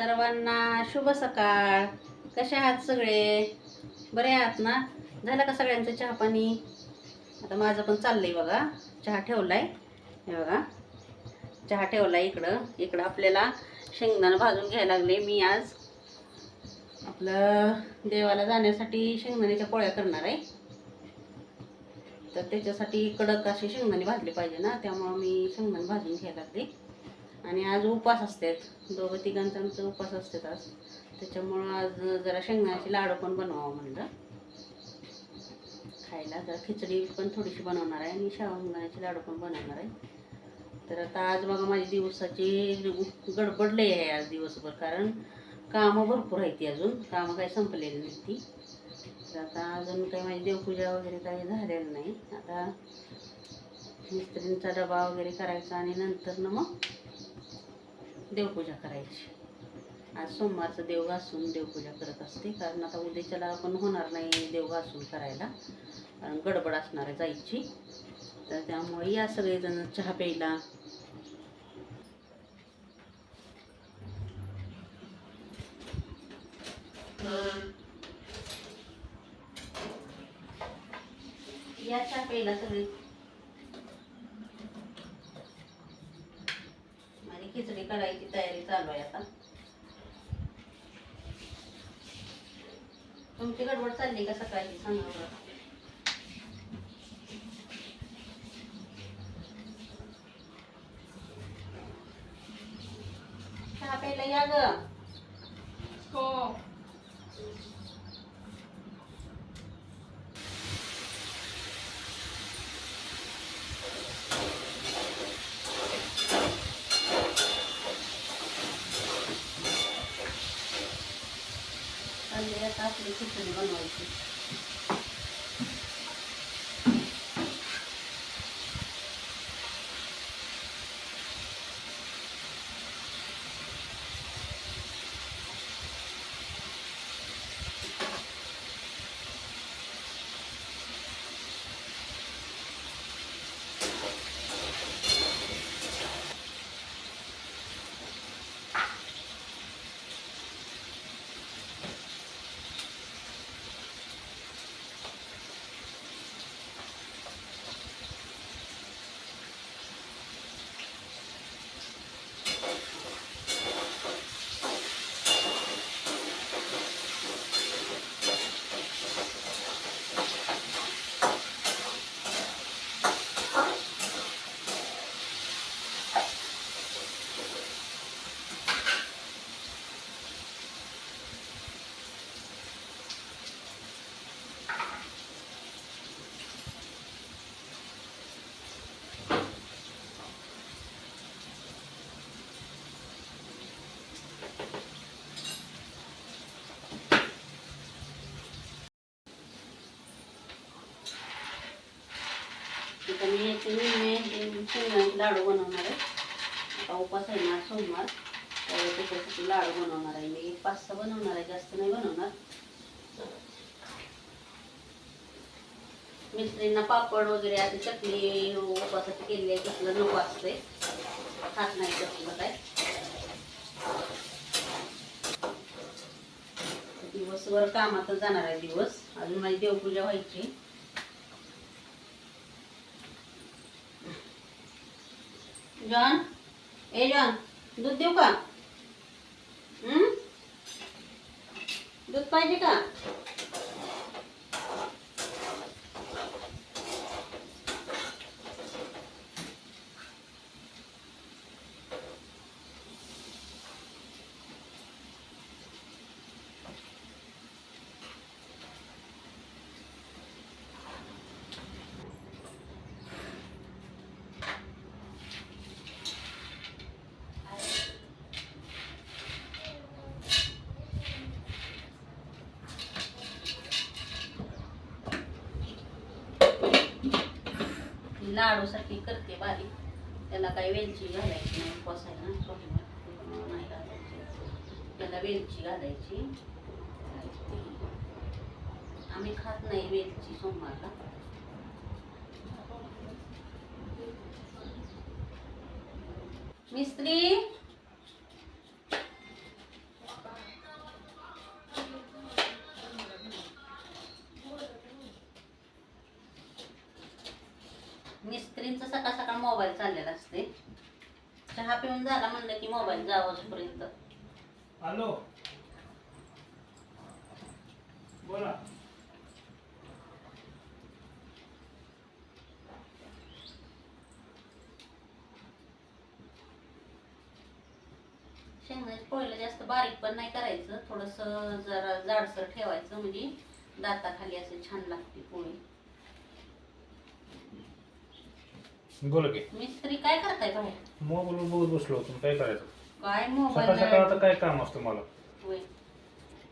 सर्वांना शुभ सकाळ. कसे आहात सगळे? बरे आहात ना? झालं का सगळ्यांचं चहा पाणी? आता माझं पण चाललंय बघा. चहा ठेवलाय. हे बघा. चहा ठेवलाय इकडं. इकडं आपल्याला शेंगदाणं भाजून घ्यायला लागले. मी आज आपलं देवाला जाण्यासाठी शेंगदाण्याच्या पोळ्या करणार आहे. तर त्याच्यासाठी कडक असे शेंगदाणे भाजले पाहिजे ना. त्यामुळं मी शेंगदाणे भाजून घ्यायला लागले. आणि आज उपास असतात. दोघं तिघांचा आमचं उपास असतात आज. त्याच्यामुळं आज जरा शेंगदाण्याचे लाडू पण बनवावं म्हणलं. खायला जरा खिचडी पण थोडीशी बनवणार आहे आणि शेंगदाण्याचे लाडू पण बनवणार आहे. तर आता आज बघा माझी दिवसाची गडबडले आहे आज दिवसभर कारण कामं भरपूर आहेत ती अजून. कामं काही संपलेली नाही ती. तर आता अजून काही माझी देवपूजा वगैरे काही झालेलं नाही. आता मिस्त्रींचा डबा वगैरे करायचा आणि नंतर ना मग देवपूजा करायची. आज सोमवारचं देव घासून देवपूजा करत असते. कारण आता उद्याच्याला पण होणार नाही देव घासून करायला. कारण गडबड असणार आहे जायची. तर त्यामुळे या सगळेजण चहा प्यायला. या चहा प्यायला सगळे माझी खिचडी करायची तयारी चालू आहे आता. तुमची गडबड चालली का सकाळची? सांगा बरं. चहा प्यायला या ग हो चालली आता आपली खिचडी बनवायची आता मी याचे निम्मे शेंगदाण्याचे लाडू बनवणार आहे. आता उपास आहे ना सोमवार. तर त्याच्यासाठी लाडू बनवणार आहे? मी एक पाच सहा बनवणार आहे जास्त नाही बनवणार. मिस्त्रींना पापड वगैरे आता चकली उपासाची केलेली आहे तसलं नको असते खात नाही तसलं काय. दिवसभर कामातच जाणार आहे दिवस. अजून माझी देवपूजा व्हायची. जॉन? ए जॉन दूध देऊ का? दूध पाहिजे का? लाडूसाठी करते बारीक त्याला काही वेलची घालायची नाही कोसायला सोमवार नाही घालायची. त्याला वेलची घालायची. आम्ही खात नाही वेलची सोमवारला. मिस्त्री! मिस्त्रींचं सकाळ सकाळ मोबाईल चाललेला असते. चहा पिऊन झाला म्हणलं की मोबाईल जावंचपर्यंत हॅलो. बोला. पोळीला जास्त बारीक पण नाही करायचं. थोडस जरा जाडसर ठेवायचं म्हणजे दाताखाली असे छान लागते पोळी. बोला की. मिस्त्री काय करताय बाहेर मोबाईल बघत बसलो होतो काय करायचं? काय सकाळ मोबाईल आता काय काम असतं मला? होय.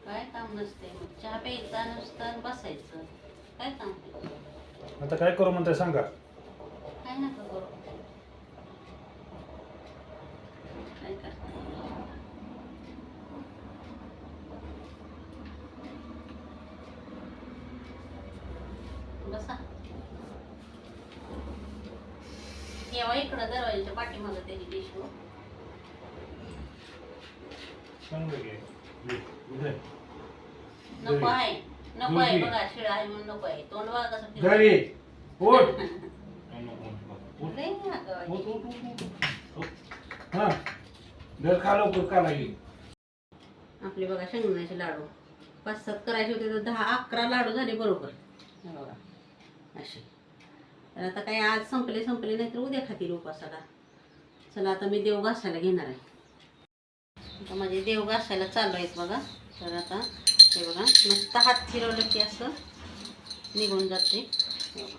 काय काम नसते मग चहा प्यायचा नुसतं बसायचं. काय काम? आता काय करू म्हणताय सांगा. काय नका करू. काय करताय? बसा. ठेवा इकडं दरवाजाच्या पाठीमागं त्याची नको आहे. नको आहे. बघा शिळा आहे म्हणून नको आहे. तोंड बघा. कसं लय आहे. लवकर का लागेल. आपले बघा शेंगदाण्याचे लाडू. पाच सात करायचे होते तर दहा अकरा लाडू झाले बरोबर. हे बघा. असे. तर आता काही आज संपले संपले नाही तर उद्या खातील उपासाला चला आता मी देव घासायला घेणार आहे. आता माझे देव घासायला चालू आहेत बघा. तर आता हे बघा नुसतं हात फिरवलं की असं निघून जाते. बघा.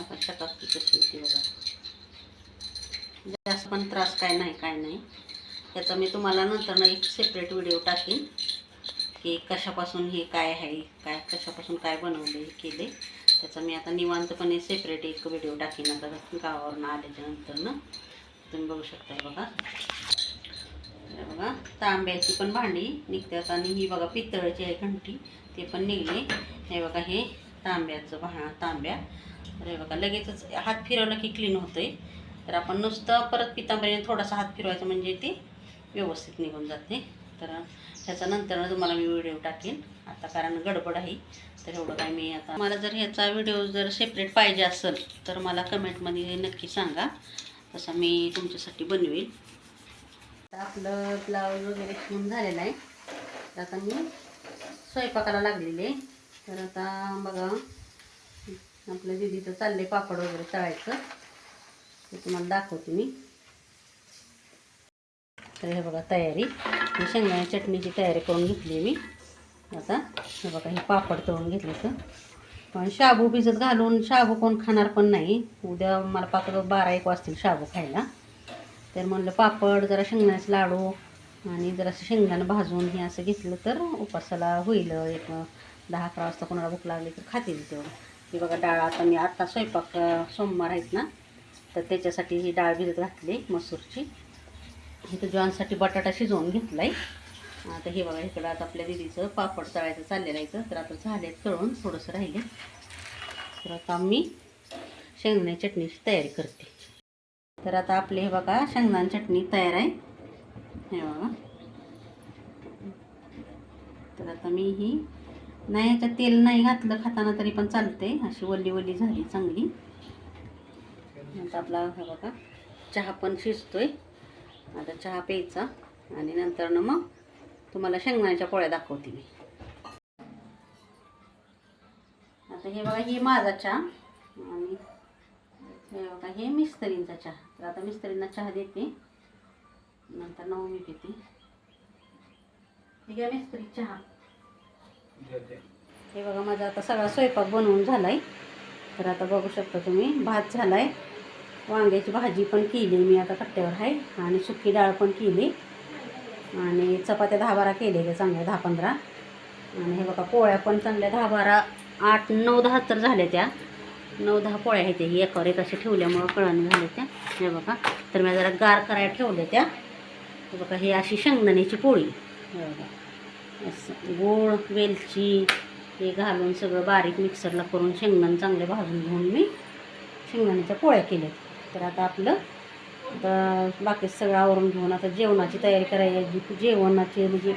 आता शकास्ती कशी होती बघा. जास्त पण त्रास काय नाही काय नाही. त्याचा मी तुम्हाला नंतर ना एक सेपरेट व्हिडिओ टाकेन. की कशापासून हे काय आहे काय कशापासून काय बनवले केले त्याचा मी आता निवांतपणे सेपरेट एक व्हिडिओ टाकेन. आता गावावरून आल्याच्यानंतर ना तुम्ही बघू शकताय बघा. बघा तांब्याची पण भांडी निघतात आणि ही बघा पितळाची आहे घंटी ते पण निघली हे बघा हे तांब्याचं भा तांब्या. तर हे बघा लगेचच हात फिरवलं की क्लीन होतंय. तर आपण नुसतं परत पितांबरीने थोडासा हात फिरवायचा म्हणजे ते व्यवस्थित निघून जाते. तर ह्याच्यानंतर तुम्हाला मी व्हिडिओ टाकेन. आता कारण गडबड आहे तर एवढं काय मी आता मला जर ह्याचा व्हिडिओ जर सेपरेट पाहिजे असेल तर मला कमेंटमध्ये नक्की सांगा. तसा मी तुमच्यासाठी बनवेल आपलं ब्लाऊज वगैरे शिवून झालेलं आहे. तर आता मी स्वयंपाकाला लागलेले तर आता बघा आपल्या दिदीचं चालले पापड वगैरे तळायचं ते तुम्हाला दाखवते मी. तर हे बघा तयारी. मी शेंगदाण्या चटणीची तयारी करून घेतली मी. आता हे बघा हे पापड तळून घेतले तर पण शाबू भिजत घालून शाबू कोण खाणार पण नाही. उद्या मला पाकड बारा एक वाजतील शाबू खायला. तर म्हणलं पापड जरा शेंगदाण्याचे लाडू आणि जरासं शेंगदाणं भाजून हे असं घेतलं तर उपासाला होईल. एक दहा अकरा वाजता कोणाला भूक लागली तर खातील तेवढं हे बघा डाळ आता मी आत्ता स्वयंपाक सोमवार आहेत ना तर त्याच्यासाठी ही डाळ भिजत घातली मसूरची. इथं जॉनसाठी बटाटा शिजवून घेतला आहे आता हे बघा इकडं आता आपल्या दिदीचं पापड तळायचं चाललेलं आहे तर आता झाले तळून थोडंसं राहिले. तर आता मी शेंगदाणे चटणीची तयारी करते. तर आता आपली हे बघा शेंगदाण चटणी तयार आहे. हे बघा. तर आता मी ही नाही याच्यात तेल नाही घातलं खाताना तरी पण चालते अशी वल्ली वल्ली झाली चांगली. आता आपला हे बघा चहा पण शिजतोय. आता चहा प्यायचा आणि नंतर ना मग तुम्हाला शेंगदाण्याच्या पोळ्या दाखवते मी. आता हे बघा हे माझा चहा आणि हे बघा हे मिस्त्रींचा चहा. तर आता मिस्त्रींना चहा देते. नंतर नऊ मी पिते. ठीक आहे मिस्त्री चहा. हे बघा माझा आता सगळा स्वयंपाक बनवून झालाय. तर आता बघू शकता तुम्ही भात झालाय. वांग्याची भाजी पण केली मी आता कट्ट्यावर आहे. आणि सुकी डाळ पण केली. आणि चपात्या दहा बारा केलेल्या चांगल्या दहा पंधरा. आणि हे बघा पोळ्या पण चांगल्या दहा बारा आठ नऊ दहा तर झाल्या त्या. नऊ दहा पोळ्या आहेत ही एकावर एक अशी ठेवल्यामुळं कळणी झाल्या त्या. हे बघा तर मी जरा गार करायला ठेवल्या त्या. हे बघा ही अशी शेंगदाण्याची पोळी. हे बघा असं गोळ वेलची हे घालून सगळं बारीक मिक्सरला करून शेंगदाणे चांगले भाजून घेऊन मी शेंगदाण्याच्या पोळ्या केल्यात तर आता आपलं आता बाकी सगळं आवरून घेऊन आता जेवणाची तयारी करायची. जेवणाची म्हणजे